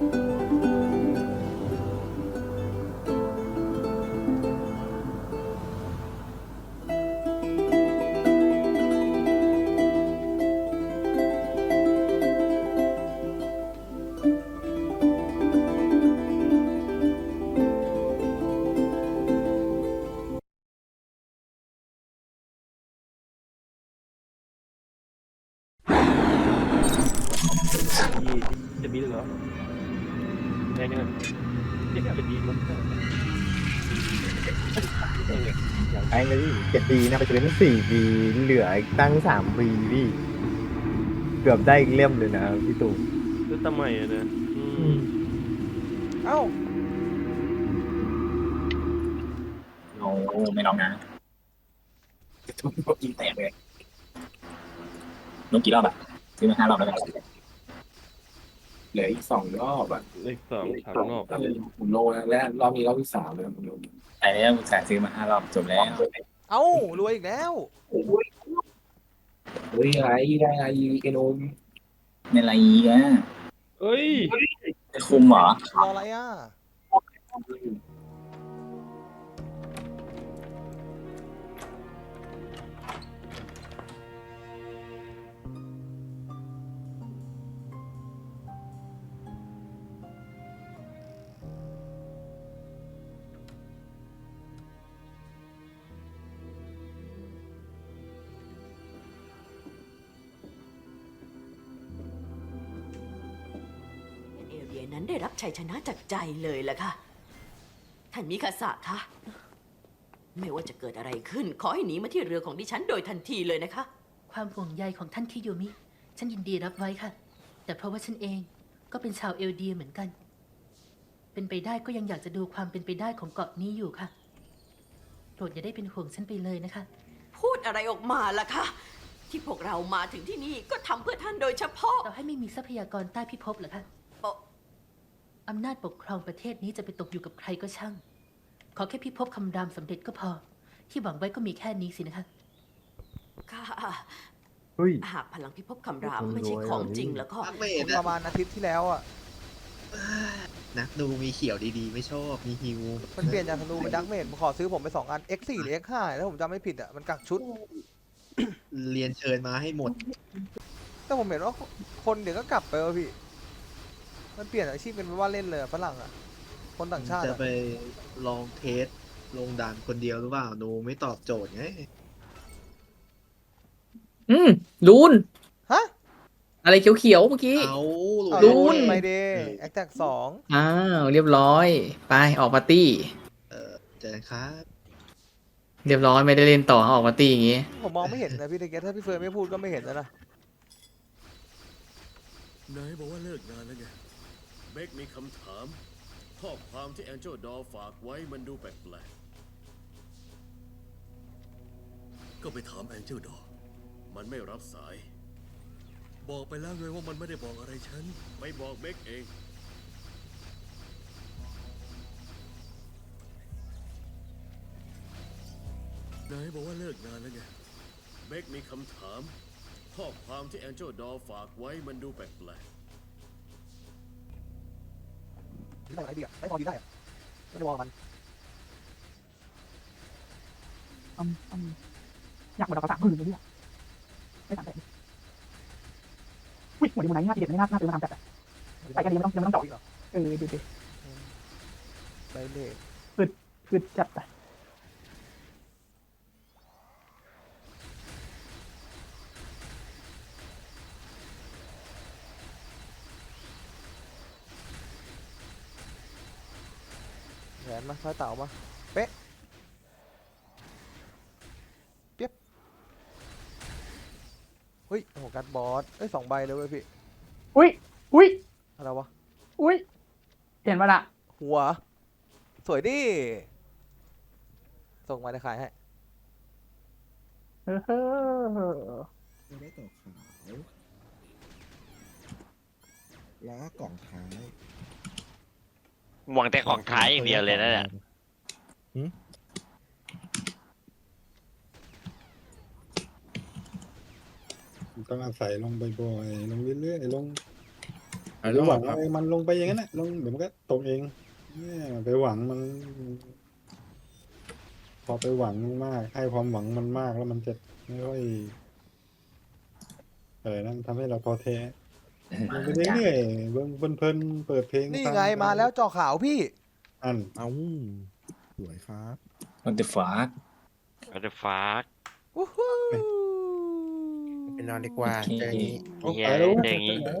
ดีจะดี เหรอแม่เนี่ยเด็กจะดีมั้งไอ้เลยเจ็ดปีนะไปจะเป็นสี่ปีเหลืออีกตั้งสามปีพี่ เกือบได้อีกเล่มเลยนะพี่ตู่คือทำไมอะนะอืมเอ้าโอ้ไม่ลองนะยิงแตกเลยนกกี่รอบอะซื้อมาห้ารอบแล้วกัน เหลืออีกสองรอบอะเลขสองสามรอบก็เลยผมโลนะและรอบนี้รอบที่สามเลยผมโลไอ้เนี่ยอุตส่าห์ซื้อมาห้ารอบจบแล้วเอ้ารวยอีกแล้วเฮ้ยอะไรได้อะไรเอ็นโอมในไรอีกอะเอ้ยจะคุมเหรอรออะไรอะ นั้นได้รับชัยชนะจากใจเลยล่ะค่ะ ท่านมิคาสะคะ ไม่ว่าจะเกิดอะไรขึ้น ขอให้หนีมาที่เรือของดิฉันโดยทันทีเลยนะคะ ความห่วงใยของท่านคิโยมิ ฉันยินดีรับไว้ค่ะ แต่เพราะว่าฉันเองก็เป็นชาวเอลเดียเหมือนกัน เป็นไปได้ก็ยังอยากจะดูความเป็นไปได้ของเกาะนี้อยู่ค่ะ โปรดอย่าได้เป็นห่วงฉันไปเลยนะคะ พูดอะไรออกมาล่ะคะที่พวกเรามาถึงที่นี่ก็ทำเพื่อท่านโดยเฉพาะ ต่อให้ไม่มีทรัพยากรใต้พิภพเหรอคะเอ่ ออำนาจปกครองประเทศนี้จะไปตกอยู่กับใครก็ช่าง ขอแค่พิภพคำรามสำเร็จก็พอ ที่หวังไว้ก็มีแค่นี้สินะคะ ค่ะเฮ้ย หากพลังพิภพคำรามโอ้โหไม่ใช่ของจริงแล้วก็นักเมผดมอะประมาณอาทิตย์ที่แล้วอะ นักดูมีเขียวดีๆ ไม่ชอบ มีฮิวมันเปลี่ยนจากธนูเป็นดักเมดผมขอซื้อผมไปสองอัน X4 หรือ X5 ถ้าผมจำไม่ผิดอะ มันกักชุด เรียนเชิญมาให้หมด แต่ผมเห็นว่าคนเดี๋ยวก็กลับไปว่ะพี่ มันเปลี่ยนอาชีพเป็นว่าเล่นเลยอะฝรั่งอะ คนต่างชาติจะอะไปลองเทสลงด่านคนเดียวหรือเปล่าหนูไม่ตอบโจทย์ไงอืมลูน ฮะอะไรเขียวๆเมื่อกี้ เอาเอารูนไมเดย์แอคแท็กสองอ้าวเรียบร้อย ไปออกปาร์ตี้ เออเจอกันครับเรียบร้อยไม่ได้เล่นต่อออกปาร์ตี้อย่างงี้ ผมมองไม่เห็นนะพี่ตะเกียบถ้าพี่เฟิร์นไม่พูดก็ไม่เห็นแล้วนะ นายบอกว่าเลิกงานแล้วไง เบคมีคำถาม ข้อความที่แองเจลดอฝากไว้มันดูแปลกๆ ก็ไปถามแองเจลดอ มันไม่รับสาย บอกไปแล้วไงว่ามันไม่ได้บอกอะไรฉัน ไม่บอกเบคเอง นายบอกว่าเลิกงานแล้วไง เบคมีคำถาม ข้อความที่แองเจลดอฝากไว้มันดูแปลกๆ ได้อะไรดีอะได้พอดีได้อะไม่ได้มองมันอยากหมดดอกกระสังคืนเลยเนี่ยไม่สามแสนอุ้ยหมดดีหมดไหนหน้าเด็ดไม่น่าน่าซื้อมาทำแต่ใส่กันดีไม่ต้องยังไม่ต้องเจาะอีกเหรอเออดูดิไดเลทคือจัดไป นมาท้ายเต่ามา เป๊ะ เปียบเฮ้ยโอ้โหการ์ดบอสเอ้ยสองใบเลยเว้ยพี่ อุ้ยอุ้ยอะไรวะ อุ้ยเห็นปะล่ะหัว สวยดิ ส่งมาในขายให้ เออเฮ้อได้ต่อขาว แล้วก็กล่องท้าย หวังแต่ของท้ายอย่างเดียวเลยนะเนี่ยต้องอาศัยลงบ่อยๆลงเรื่อยๆลงหลายหรืรออหวับงครับว่ามันลงไปอย่างนั้นแหละลงเดี๋ยวมันก็ตกเองเนี่ยไปหวังมัน พอไปหวังมากให้ความหวังมันมากแล้วมันจะไม่ค่อยเออนั่นทำให้เราพอแท้ ลงไปเรื่อยๆเบิ่งเพลินๆเปิดเพลงนี่ฟัไงมาแล้วจอขาวพี่ อันเอ้าสวยครับมันจะฟ้าก็จะฟักวู้ฮู้ไปนอนดีกว่าโอเคเจออย่างนี้โอ้เหี้ยไปแล้วอย่างงี้ไปแล้ว